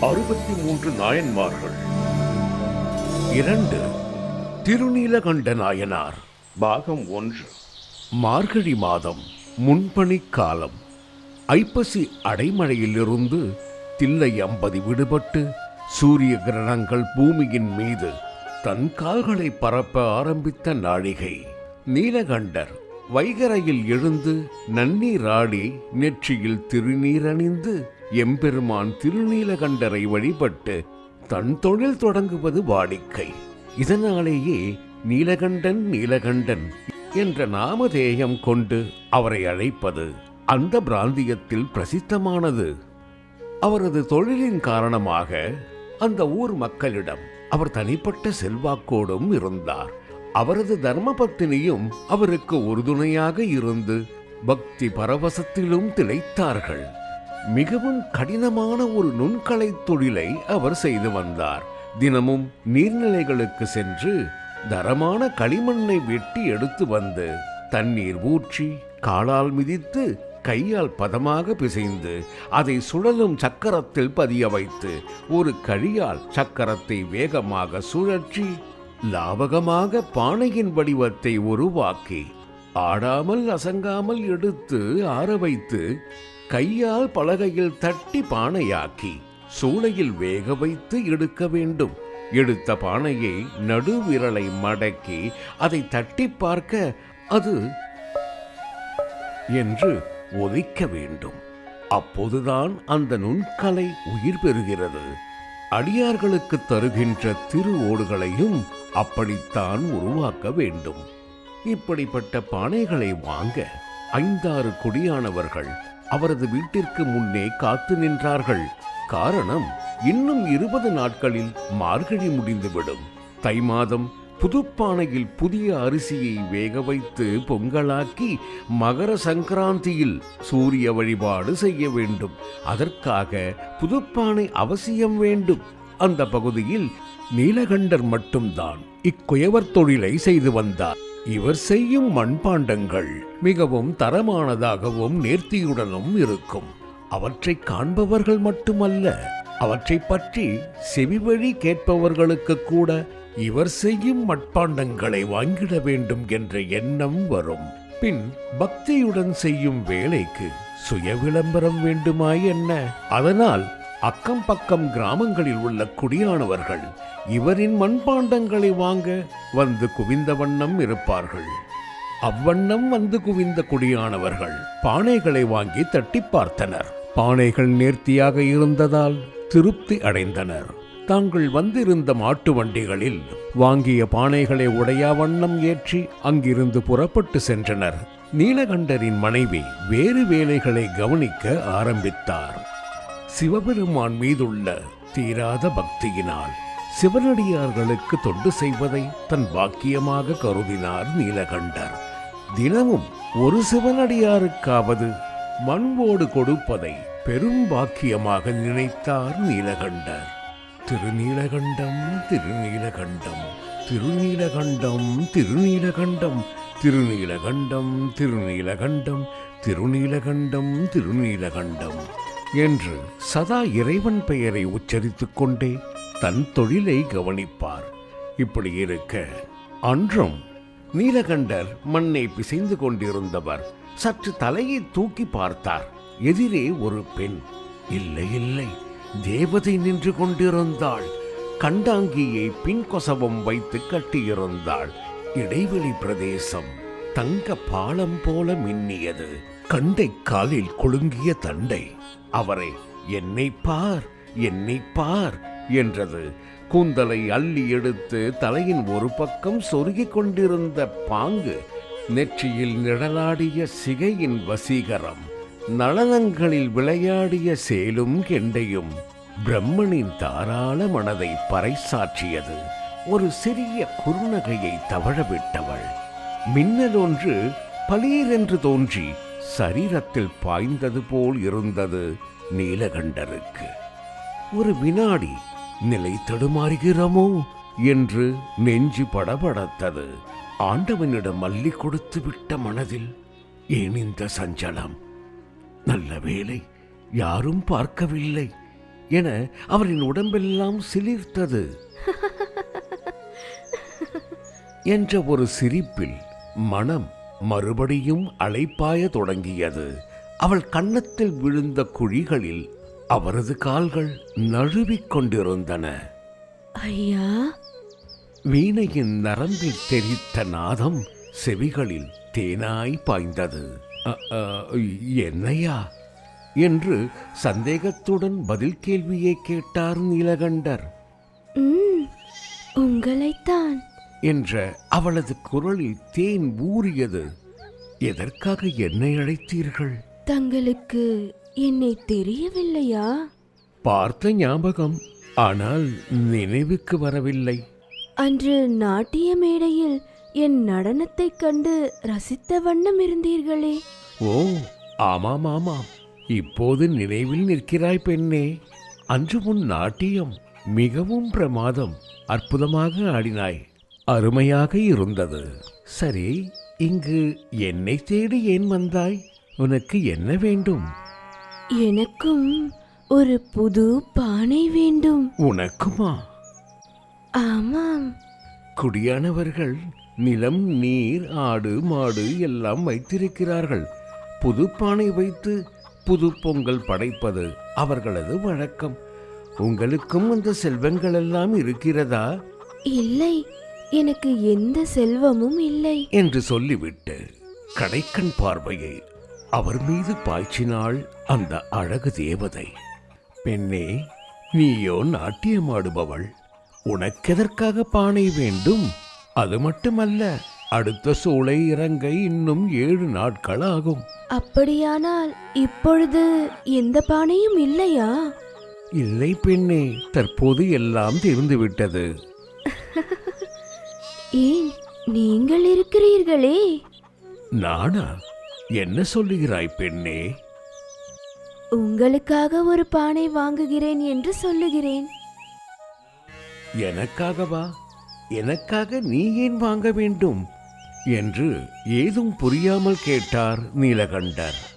அறுபத்தி மூன்று நாயன்மார்கள். இரண்டு திருநீலகண்ட நாயனார். பாகம் ஒன்று. மார்கழி மாதம் முன்பணி காலம். ஐப்பசி அடைமழையிலிருந்து தில்லை அம்பதி விடுபட்டு சூரிய கிரணங்கள் பூமியின் மீது தன் கால்களை பரப்ப ஆரம்பித்த நாழிகை. நீலகண்டர் வைகரையில் எழுந்து நன்னீராடி நெற்றியில் திருநீரணிந்து எம்பெருமான் திருநீலகண்டரை வழிபட்டு தன் தொழில் தொடங்குவது வாடிக்கை. இதனாலேயே நீலகண்டன் நீலகண்டன் என்ற நாமதேயம் கொண்டு அவரை அழைப்பது அந்த பிராந்தியத்தில் பிரசித்தமானது. அவரது தொழிலின் காரணமாக அந்த ஊர் மக்களிடம் அவர் தனிப்பட்ட செல்வாக்கோடும் இருந்தார். அவரது தர்மபத்தினியும் அவருக்கு உறுதுணையாக இருந்து பக்தி பரவசத்திலும் திளைத்தார்கள். மிகவும் கடினமான ஒரு நுண்கலை தொழிலை அவர் செய்து வந்தார். தினமும் நீர்நிலைகளுக்கு சென்று தரமான களிமண்ணை வெட்டி எடுத்து வந்து தண்ணீர் ஊற்றி காலால் மிதித்து கையால் பதமாக பிசைந்து அதை சுழலும் சக்கரத்தில் பதிய வைத்து ஒரு கழியால் சக்கரத்தை வேகமாக சுழற்றி லாவகமாக பானையின் வடிவத்தை உருவாக்கி ஆடாமல் அசங்காமல் எடுத்து ஆற வைத்து கையால் பலகையில் தட்டி பானையாக்கி சூளையில் வேக வைத்து எடுக்க வேண்டும். எடுத்த பானையை நடுவிரலை மடக்கி அதை தட்டி பார்க்க அது என்று ஒலிக்க வேண்டும். அப்போதுதான் அந்த நுண்கலை உயிர் பெறுகிறது. அடியார்களுக்கு தருகின்ற திரு ஓடுகளையும் அப்படித்தான் உருவாக்க வேண்டும். இப்படிப்பட்ட பானைகளை வாங்க ஐந்தாறு குடியானவர்கள் அவரது வீட்டிற்கு முன்னே காத்து நின்றார்கள். காரணம் இன்னும் இருபது நாட்களில் மார்கழி முடிந்துவிடும். தை மாதம் புதுப்பானையில் புதிய அரிசியை வேக வைத்து பொங்கலாக்கி மகர சங்கராந்தியில் சூரிய வழிபாடு செய்ய வேண்டும். அதற்காக புதுப்பானை அவசியம் வேண்டும். அந்த பகுதியில் நீலகண்டர் மட்டும்தான் இக்குயவர் தொழிலை செய்து வந்தார். இவர் செய்யும் மண்பாண்டங்கள் மிகவும் தரமானதாகவும் நேர்த்தியுடனும் இருக்கும். அவற்றை காண்பவர்கள் மட்டுமல்ல அவற்றை பற்றி செவிவழி கேட்பவர்களுக்கு கூட இவர் செய்யும் மட்பாண்டங்களை வாங்கிட வேண்டும் என்ற எண்ணம் வரும். பின் பக்தியுடன் செய்யும் வேலைக்கு சுய விளம்பரம் வேண்டுமாய் என்ன? அதனால் அக்கம் பக்கம் கிராமங்களில் உள்ள குடியானவர்கள் இவரின் மண்பாண்டங்களை வாங்க வந்து குவிந்த வண்ணம் இருப்பார்கள். அவ்வண்ணம் வந்து குவிந்த குடியானவர்கள் பானைகளை வாங்கி தட்டி பார்த்தனர். பானைகள் நேர்த்தியாக இருந்ததால் திருப்தி அடைந்தனர். தாங்கள் வந்திருந்த மாட்டு வண்டிகளில் வாங்கிய பானைகளை உடையா வண்ணம் ஏற்றி அங்கிருந்து புறப்பட்டு சென்றனர். நீலகண்டரின் மனைவி வேறு வேலைகளை கவனிக்க ஆரம்பித்தார். சிவபெருமான் மீதுள்ள தீராத பக்தியினால் சிவனடியார்களுக்கு தொண்டு செய்வதை தன் பாக்கியமாக கருதினார் நீலகண்டர் தினமும் ஒரு சிவனடியாருக்காவது மண்வோடு கொடுப்பதை பெரும் பாக்கியமாக நினைத்தார் நீலகண்டர் திருநீலகண்டம் திருநீலகண்டம் திருநீலகண்டம் திருநீலகண்டம் திருநீலகண்டம் திருநீலகண்டம் திருநீலகண்டம் திருநீலகண்டம். என்று சதா இறைவன் பெயரை உச்சரித்துக் கொண்டே தன் தொழிலை கவனிப்பார். இப்படி இருக்க அன்றும் நீலகண்டர் மண்ணை பிசைந்து கொண்டிருந்தவர் சற்று தலையை தூக்கி பார்த்தார். எதிரே ஒரு பெண். இல்லை இல்லை தேவதை நின்று கொண்டிருந்தாள். கண்டாங்கியை பின்கொசவம் வைத்து கட்டியிருந்தாள். இடைவெளி பிரதேசம் தங்க பாலம் போல மின்னியது. கண்டை காலில் கொழுங்கிய தண்டை. அவரை என்னை பார் என்னை பார் என்றது. கூந்தலை அள்ளி எடுத்து தலையின் ஒரு பக்கம் சொருகிக் கொண்டிருந்த பாங்கு நெற்றியில் நிழலாடிய சிகையின் வசீகரம் நளனங்களில் விளையாடிய சேலும் கெண்டையும் பிரம்மனின் தாராள மனதை பறைசாற்றியது. ஒரு சிறிய குறுநகையை தவழவிட்டவள். மின்னல் ஒன்று பளீரென்று தோன்றி சரீரத்தில் பாய்ந்தது போல் இருந்தது. நீலகண்டருக்கு. ஒரு வினாடி நிலை தடுமாறுகிறோமோ? என்று நெஞ்சு படபடத்தது. ஆண்டவனிடம் மல்லி கொடுத்து விட்ட மனதில் ஏன் இந்த சஞ்சலம். நல்ல வேலை யாரும் பார்க்கவில்லை என அவரின் உடம்பெல்லாம் சிலிர்த்தது. என்ற ஒரு சிரிப்பில் மனம் மறுபடியும் அழைப்பாய தொடங்கியது. அவள் கன்னத்தில் விழுந்த குழிகளில் அவரது கால்கள் நழுவிக் கொண்டிருந்தன. ஐயா. வீணையின் நரம்பில் தெரித்த நாதம் செவிகளில் தேனாய் பாய்ந்தது. "அ, அ, என்னையா? என்று சந்தேகத்துடன் பதில் கேள்வியை கேட்டார் நீலகண்டர் உங்களைத்தான். என்ற அவளது குரலில் தேன் ஊறியது. எதற்காக என்னை அழைத்தீர்கள்? தங்களுக்கு என்னை தெரியவில்லையா? பார்த்த ஞாபகம் ஆனால் நினைவுக்கு வரவில்லை. அன்று நாட்டிய மேடையில் என் நடனத்தைக் கண்டு ரசித்த வண்ணம் இருந்தீர்களே. ஓ ஆமாம் ஆமாம். இப்போது நினைவில் நிற்கிறாய் பெண்ணே. அன்று உன் நாட்டியம் மிகவும் பிரமாதம் அற்புதமாக ஆடினாய். அருமையாக இருந்தது. சரி இங்கு என்னை தேடி ஏன் வந்தாய்? உனக்கு என்ன வேண்டும்? எனக்கும் ஒரு புது பானை வேண்டும். உனக்குமா? ஆமாம். குடியானவர்கள் நிலம் நீர் ஆடு மாடு எல்லாம் வைத்திருக்கிறார்கள். புது பானை வைத்து புது பொங்கல் படைப்பது அவர்களது வழக்கம். உங்களுக்கும் அந்த செல்வங்கள் எல்லாம் இருக்கிறதா? இல்லை எனக்கு எந்த செல்வமும் இல்லை. என்று சொல்லிவிட்டு கடைக்கண் பார்வையை அவர் மீது பாய்ச்சினாள் அந்த அழகு தேவதை. பெண்ணே நீயோ நாட்டியமாடுபவள் உனக்கெதற்காக பானை வேண்டும்? அது மட்டுமல்ல அடுத்த சூளை இறங்க இன்னும் ஏழு நாட்கள் ஆகும் அப்படியானால் இப்பொழுது எந்த பானையும் இல்லையா? இல்லை பெண்ணே தற்போது எல்லாம் தெரிந்துவிட்டது. ஏன் நீங்கள் இருக்கிறீர்களே? நானா? என்ன சொல்லுகிறாய் பெண்ணே? உங்களுக்காக ஒரு பானை வாங்குகிறேன் என்று சொல்லுகிறேன். எனக்காகவா? எனக்காக நீ ஏன் வாங்க வேண்டும்? என்று ஏதும் புரியாமல் கேட்டார் நீலகண்டர்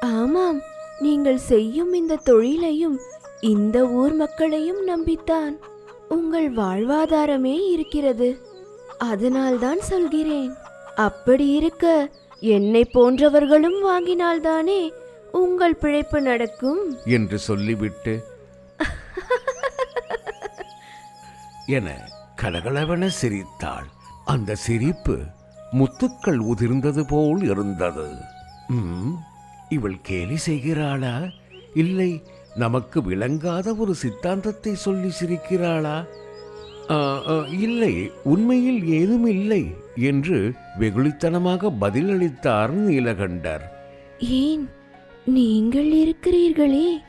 ஆமாம் நீங்கள் செய்யும் இந்த தொழிலையும் இந்த ஊர் மக்களையும் நம்பித்தான் உங்கள் வாழ்வாதாரமே இருக்கிறது. அதனால்தான் சொல்கிறேன் அப்படி இருக்க என்னை போன்றவர்களும் வாங்கினால்தானே உங்கள் பிழைப்பு நடக்கும்? என்று சொல்லிவிட்டு. என கலகலவென சிரித்தாள். அந்த சிரிப்பு முத்துக்கள் உதிர்ந்தது போல் இருந்தது. இவள் கேலி செய்கிறாளா? இல்லை நமக்கு விளங்காத ஒரு சித்தாந்தத்தை சொல்லி சிரிக்கிறாளா? இல்லை உண்மையில் ஏதும் இல்லை என்று வெகுளித்தனமாக பதிலளித்தார் நீலகண்டர். ஏன்? நீங்கள் இருக்கிறீர்களே.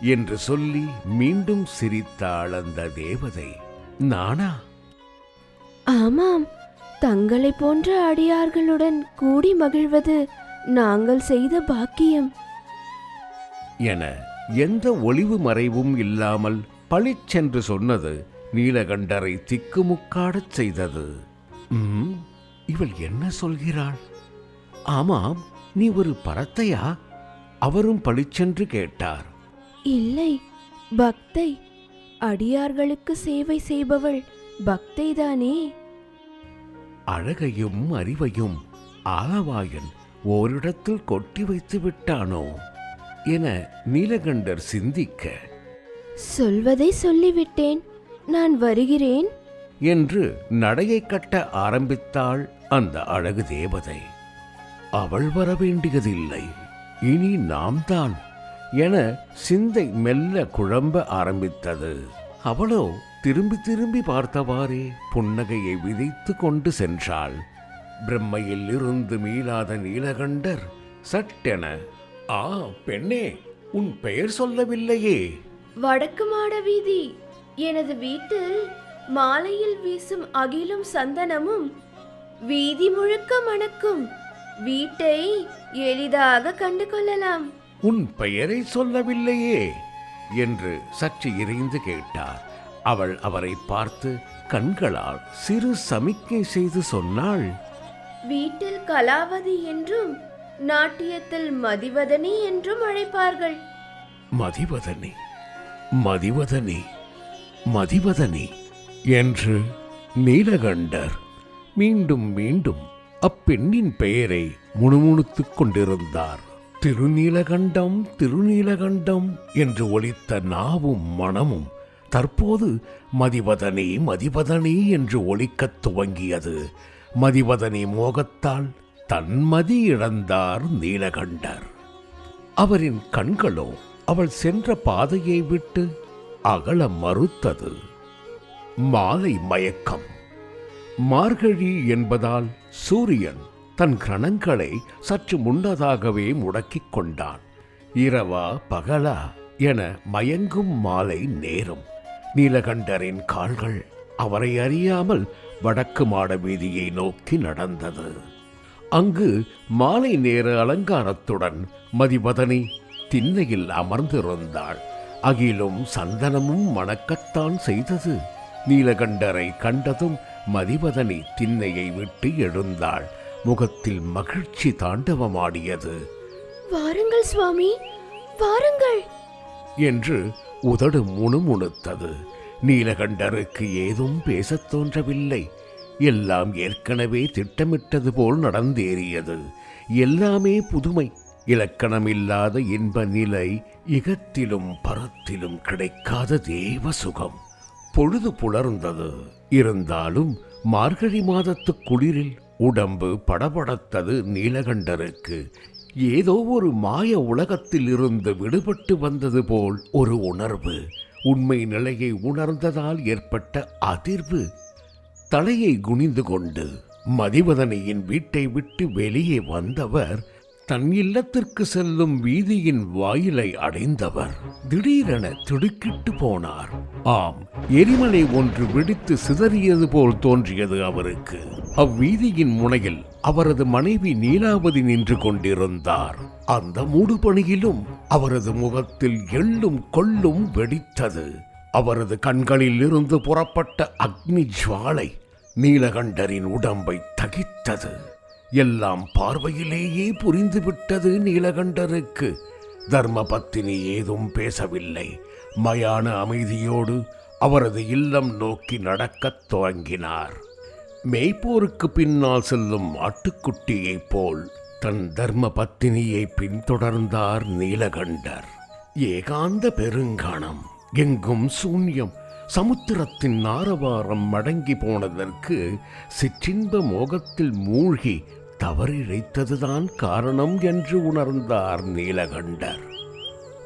என்று சொல்லி மீண்டும் சிரித்தாள் அந்த தேவதை. நானா? ஆமாம். தங்களை போன்ற அடியார்களுடன் கூடி மகிழ்வது நாங்கள் செய்த பாக்கியம். என எந்த ஒளிவு மறைவும் இல்லாமல் பளிச்சென்று சொன்னது நீலகண்டரை திக்குமுக்காடச் செய்தது. இவள் என்ன சொல்கிறாள்? ஆமாம் நீ ஒரு பரத்தையா? அவரும் பளிச்சென்று கேட்டார். இல்லை பக்தை. அடியார்களுக்கு சேவை செய்பவள் பக்தைதானே? அழகையும் அறிவையும் ஆலவாயன் ஓரிடத்தில் கொட்டி வைத்து விட்டானோ? என நீலகண்டர் சிந்திக்க சொல்வதை சொல்லிவிட்டேன். நான் வருகிறேன். என்று நடையை கட்ட ஆரம்பித்தாள் அந்த அழகு தேவதை. அவள் வர வேண்டியதில்லை இனி நாம் தான் என சிந்தை மெல்ல குழம்ப ஆரம்பித்தது. அவளோ திரும்பி திரும்பி பார்த்தவாறே புன்னகையை விதைத்து கொண்டு சென்றாள். பிரம்மையில் இருந்து மீளாத நீலகண்டர் சட்டென ஆ பெண்ணே உன் பெயர் சொல்லவில்லையே. வடக்கு மாட வீதி. எனது வீட்டில் மாலையில் வீசும் அகிலும் சந்தனமும் வீதி முழுக்க மணக்கும். வீட்டை எளிதாக கண்டு கொள்ளலாம். உன் பெயரை சொல்லவில்லையே என்று சற்று இறைந்து கேட்டார். அவள் அவரை பார்த்து கண்களால் சிறு சமிக்கை செய்து சொன்னாள். வீட்டில் கலாவதி என்றும் நாட்டியத்தில் மதிவதனி என்றும் அழைப்பார்கள். மதிவதனி? மதிவதனி மதிவதனி என்று நீலகண்டர் மீண்டும் மீண்டும் அப்பெண்ணின் பெயரை முணுமுணுத்துக் கொண்டிருந்தார். திருநீலகண்டம் திருநீலகண்டம் என்று ஒலித்த நாவும் மனமும் தற்போது மதிவதனி மதிவதனி என்று ஒலிக்கத் துவங்கியது. மதிவதனி மோகத்தால் தன்மதி இழந்தார் நீலகண்டர். அவரின் கண்களோ அவள் சென்ற பாதையை விட்டு அகல மறுத்தது. மாலை மயக்கம். மார்கழி என்பதால் சூரியன் தன் கிரணங்களை சற்று முன்னதாகவே முடக்கிக் கொண்டான். இரவா பகலா என மயங்கும் மாலை நேரம். நீலகண்டரின் கால்கள் அவரை அறியாமல் வடக்கு மாட வீதியை நோக்கி நடந்தது. அங்கு மாலை நேர அலங்காரத்துடன் மதிவதனி திண்ணையில் அமர்ந்திருந்தாள். அகிலும் சந்தனமும் மணக்கத்தான் செய்தது. நீலகண்டரை கண்டதும் மதிவதனி திண்ணையை விட்டு எழுந்தாள். முகத்தில் மகிழ்ச்சி தாண்டவமாடியது. வாருங்கள் சுவாமி வாருங்கள். என்று உதடு முணுமுணுத்தது. நீலகண்டருக்கு ஏதும் பேசத் தோன்றவில்லை. எல்லாம் ஏற்கனவே திட்டமிட்டது போல் நடந்தேறியது. எல்லாமே புதுமை. இலக்கணமில்லாத இன்ப நிலை இகத்திலும் பரத்திலும் கிடைக்காத தேவ சுகம் பொழுது புலர்ந்தது. இருந்தாலும் மார்கழி மாதத்து குளிரில் உடம்பு படபடத்தது நீலகண்டருக்கு. ஏதோ ஒரு மாய உலகத்தில் இருந்து விடுபட்டு வந்தது போல் ஒரு உணர்வு உண்மை நிலையை உணர்ந்ததால் ஏற்பட்ட அதிர்வு. தலையை குனிந்து கொண்டு மதிவதனையின் வீட்டை விட்டு வெளியே வந்தவர் தன் இல்லத்திற்கு செல்லும் வீதியின் வாயிலை அடைந்தவர் திடீரென திடுக்கிட்டு போனார். ஆம் எரிமலை ஒன்று வெடித்து சிதறியது போல் தோன்றியது அவருக்கு. அவ்வீதியின் முனையில் அவரது மனைவி நீலாவதி நின்று கொண்டிருந்தார். அந்த மூடுபணியிலும் அவரது முகத்தில் எள்ளும் கொள்ளும் வெடித்தது. அவரது கண்களில் இருந்து புறப்பட்ட அக்னி ஜுவாலை நீலகண்டரின் உடம்பை தகித்தது. எல்லாம் பார்வையிலேயே புரிந்துவிட்டது நீலகண்டருக்கு. தர்மபத்தினி ஏதும் பேசவில்லை. மயான அமைதியோடு அவரது இல்லம் நோக்கி நடக்கத் துவங்கினார். மேய்ப்போருக்கு பின்னால் செல்லும் ஆட்டுக்குட்டியைப் போல் தன் தர்ம பத்தினியை பின்தொடர்ந்தார் நீலகண்டர். ஏகாந்த பெருங்கணம் எங்கும் சூன்யம் சமுத்திரத்தின் நாரவாரம் மடங்கி போனதற்கு சிற்றின்ப மோகத்தில் மூழ்கி தவறிழைத்ததுதான் காரணம் என்று உணர்ந்தார் நீலகண்டர்.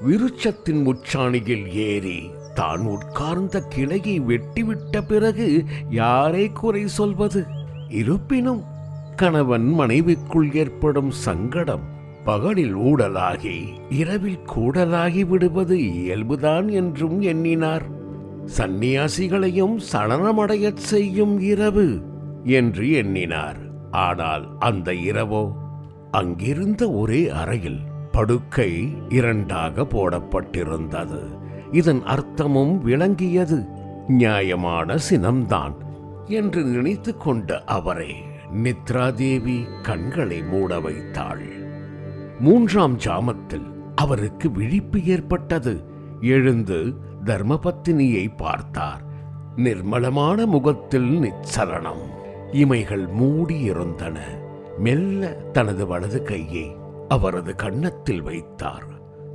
விருட்சத்தின் உச்சாணியில் ஏறி தான் உட்கார்ந்த கிளையை வெட்டிவிட்ட பிறகு யாரை குறை சொல்வது? இருப்பினும் கணவன் மனைவிக்குள் ஏற்படும் சங்கடம் பகலில் ஊடலாகி இரவில் கூடலாகி விடுவது இயல்புதான் என்றும் எண்ணினார். சந்நியாசிகளையும் சலனமடையச் செய்யும் இரவு என்று எண்ணினார். ஆனால் அந்த இரவோ அங்கிருந்த ஒரே அறையில் படுக்கை இரண்டாக போடப்பட்டிருந்தது. இதன் அர்த்தமும் விளங்கியது. நியாயமான சினம்தான் என்று நினைத்து கொண்ட அவரை நித்ராதேவி கண்களை மூட வைத்தாள். மூன்றாம் ஜாமத்தில் அவருக்கு விழிப்பு ஏற்பட்டது. எழுந்து தர்மபத்தினியை பார்த்தார். நிர்மலமான முகத்தில் நிச்சலனம் இமைகள் மூடியிருந்தன. மெல்ல தனது வலது கையை அவரது கன்னத்தில் வைத்தார்.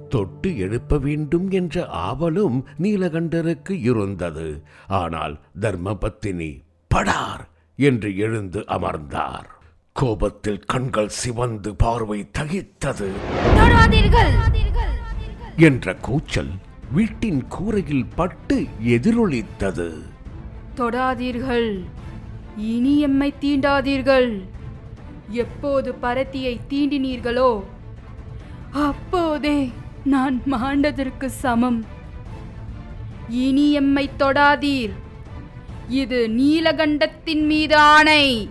தொட்டு எழுப்ப வேண்டும் என்ற ஆவலும் நீலகண்டருக்கு இருந்தது. ஆனால் தர்மபத்தினி படார் என்று எழுந்து அமர்ந்தார். கோபத்தில் கண்கள் சிவந்து பார்வை தகித்தது. என்ற கூச்சல் வீட்டின் கூரையில் பட்டு எதிரொலித்தது. தொடாதீர்கள்! இனி எம்மை தீண்டாதீர்கள். எப்போது பரத்தியை தீண்டினீர்களோ அப்போதே நான் மாண்டதற்கு சமம். இனி எம்மை தொடாதீர். இது நீலகண்டத்தின் மீது ஆணை.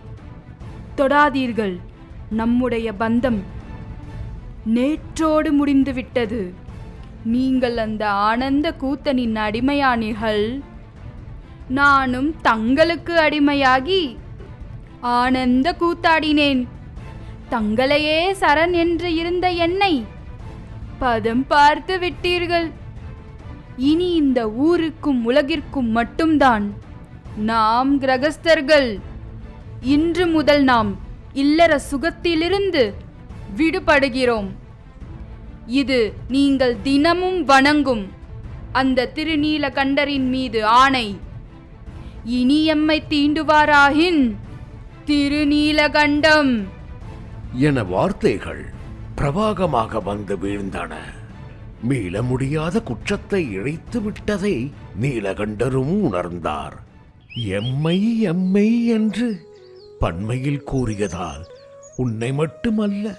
தொடாதீர்கள் நம்முடைய பந்தம் நேற்றோடு முடிந்துவிட்டது. நீங்கள் அந்த ஆனந்த கூத்தனின் அடிமையானீர்கள். நானும் தங்களுக்கு அடிமையாகி ஆனந்த கூத்தாடினேன். தங்களையே சரண் என்று இருந்த என்னை பதம் பார்த்து விட்டீர்கள். இனி இந்த ஊருக்கும் உலகிற்கும் மட்டும்தான் நாம் கிரகஸ்தர்கள். இன்று முதல் நாம் இல்லற சுகத்திலிருந்து விடுபடுகிறோம். இது நீங்கள் தினமும் வணங்கும் அந்த திருநீலகண்டரின் மீது ஆணை. இனி எம்மை தீண்டுவாராகின் திருநீலகண்டம். என வார்த்தைகள் பிரவாகமாக வந்து வீழ்ந்தன. மீள முடியாத குற்றத்தை இழைத்து விட்டதை நீலகண்டரும் உணர்ந்தார். எம்மை எம்மை என்று பன்மையில் கூறியதால் உன்னை மட்டுமல்ல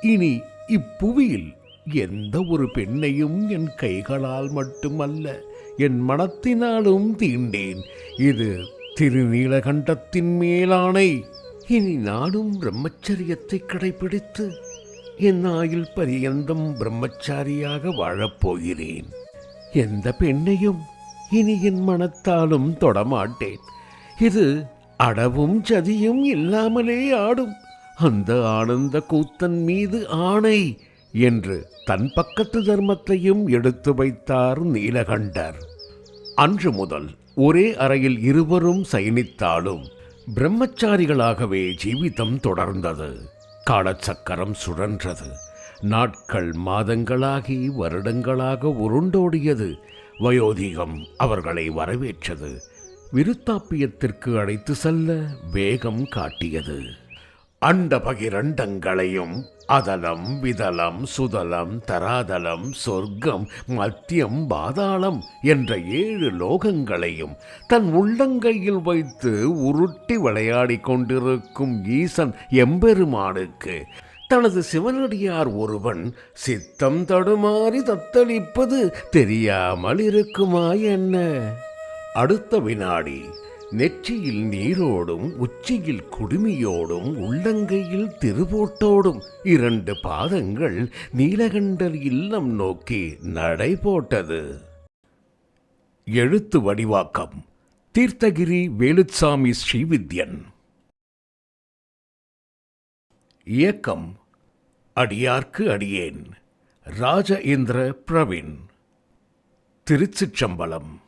இனி இப்புவியில் எந்த ஒரு பெண்ணையும் என் கைகளால் மட்டுமல்ல என் மனத்தினாலும் தீண்டேன். இது திருநீலகண்டத்தின் மேலானை. இனி நானும் பிரம்மச்சரியத்தை கடைபிடித்து என் ஆயுள் பரியந்தம் பிரம்மச்சாரியாக வாழப்போகிறேன் எந்த பெண்ணையும் இனி என் மனத்தாலும் தொடமாட்டேன். இது அடவும் சதியும் இல்லாமலே ஆடும். அந்த ஆனந்த கூத்தன் மீது ஆணை என்று தன் பக்கத்து தர்மத்தையும் எடுத்து வைத்தார் நீலகண்டர். அன்று முதல் ஒரே அறையில் இருவரும் சயனித்தாலும் பிரம்மச்சாரிகளாகவே ஜீவிதம் தொடர்ந்தது. காலச்சக்கரம் சுழன்றது. நாட்கள் மாதங்களாகி வருடங்களாக உருண்டோடியது. வயோதிகம் அவர்களை வரவேற்றது. விருத்தாப்பியத்திற்கு அழைத்து செல்ல வேகம் காட்டியது. அண்ட பகிரண்டங்களையும் அதலம் விதலம் சுதலம் தராதலம் சொர்க்கம் மத்தியம் பாதாளம் என்ற ஏழு லோகங்களையும் தன் உள்ளங்கையில் வைத்து உருட்டி விளையாடிக் கொண்டிருக்கும் ஈசன் எம்பெருமானுக்கு தனது சிவனடியார் ஒருவன் சித்தம் தடுமாறி தத்தளிப்பது தெரியாமல் இருக்குமா என்ன? அடுத்த வினாடி நெற்றியில் நீரோடும் உச்சியில் குடுமியோடும் உள்ளங்கையில் திருவோட்டோடும் இரண்டு பாதங்கள் நீலகண்டர் இல்லம் நோக்கி நடை போட்டது. எழுத்து வடிவாக்கம். தீர்த்தகிரி வேலுச்சாமி ஸ்ரீவித்யன். இயக்கம். அடியார்க்கு அடியேன். ராஜ இந்திர பிரவீன். திருச்சிற்றம்பலம்.